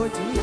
Господь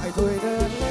ไอ้ถุยเดิน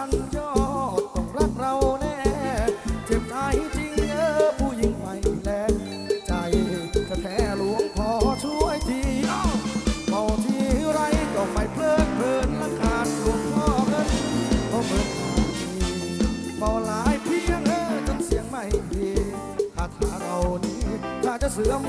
ฉันยอดต้องรักเราแน่ เจ็บใจจริงเออผู้หญิงไม่แลใจจะแท้หลวงขอช่วยทีเมาที่ไรก็ไม่เพลิดเพลินละขาดหลวงพ่อเงินเพราะเมินเมาหลายเพียงเออจนเสียงไม่ดีถ้าถ้าเรานี้ถ้าจะเสื่อม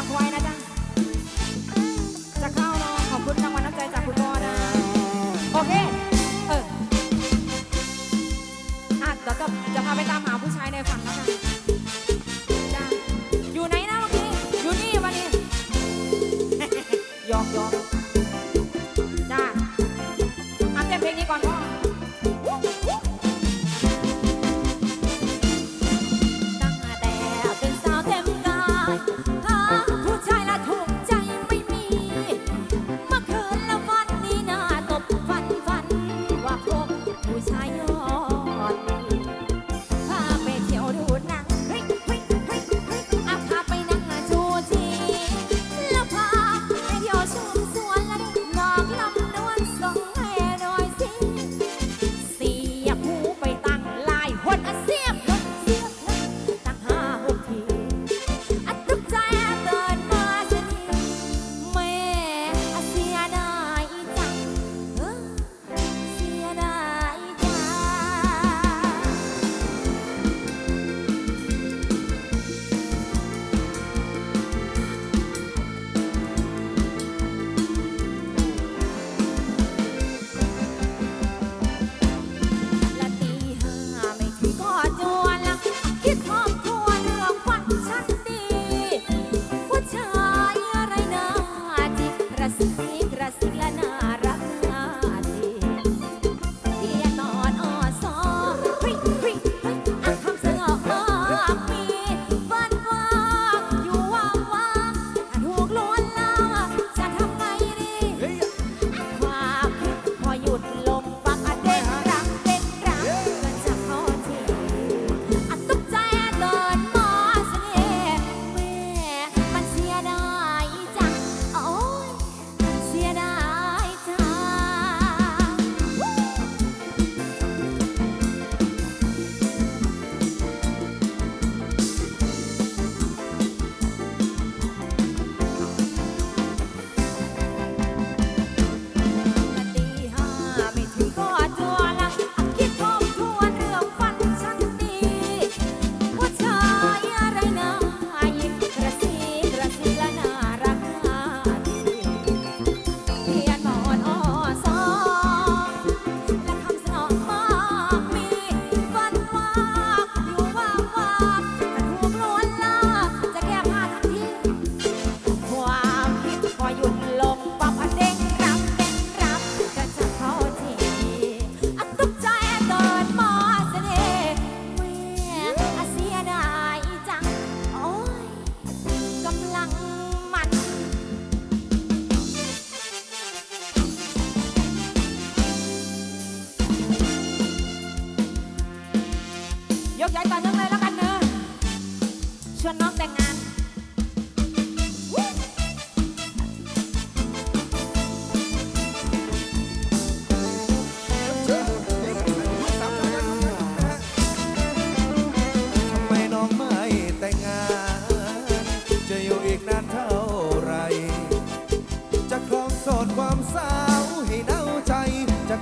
จากไว้นะจ๊ะ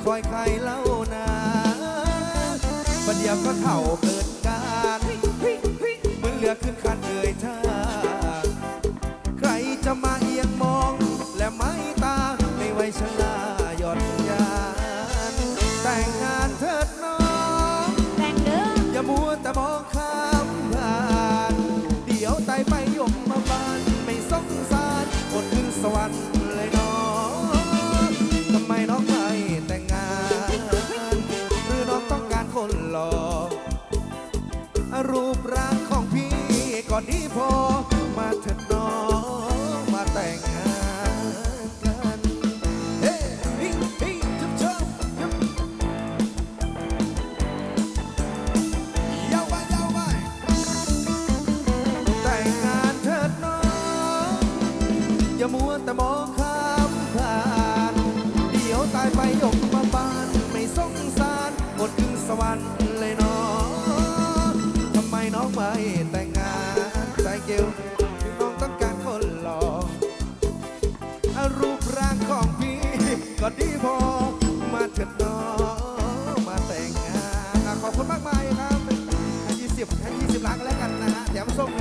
คอยใครเล่านาประเดี๋ยวก็เข่าเกิดการมือนเลือขึ้นขันเลยท่าใครจะมาเอียงมอง และไม่ตาในวัยชราหยอดยานแต่งงานเถิดน้องแต่งเด้ออย่ามัวแต่มองข้ามผ่านเดี๋ยวไตไปยมมาบานไม่สงสารอดขึ้นสวรรค์ ดีพอมาเถิดน้อง ดีพอมาเถิดน้องมาแต่งงานขอบคุณมากมายครับยี่สิบยี่สิบล้านแล้วกันนะฮะแถมส้ม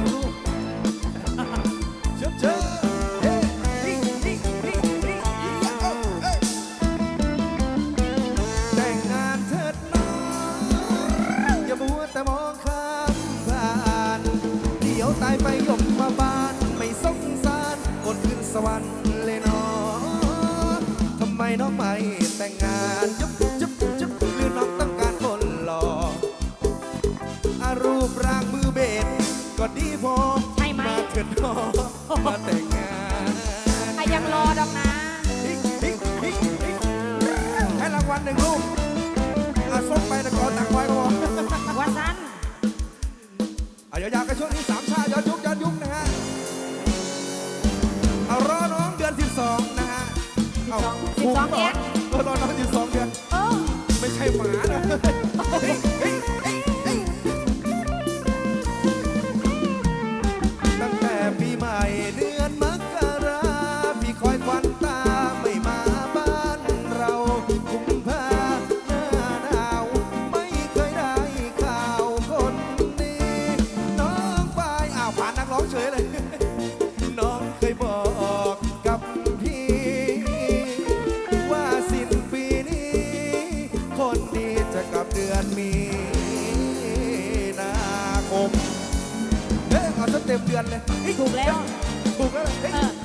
กินมาแต่งงานยังรอดอกนะให้รางวัลหนึ่งลูกอาส้มไปตะกอนตักไว้ก็พอวันนั้นเอาอยาวกันช่วงนี้สามชาย้อนยุกย้อนยุกนะฮะเอารอน้องเดือนที่สองนะฮะเอาสิบสองเอ็ดรอน้องที่สอง เต็มเดือนเลยถูกแล้ว ถูกแล้วเฮ้ย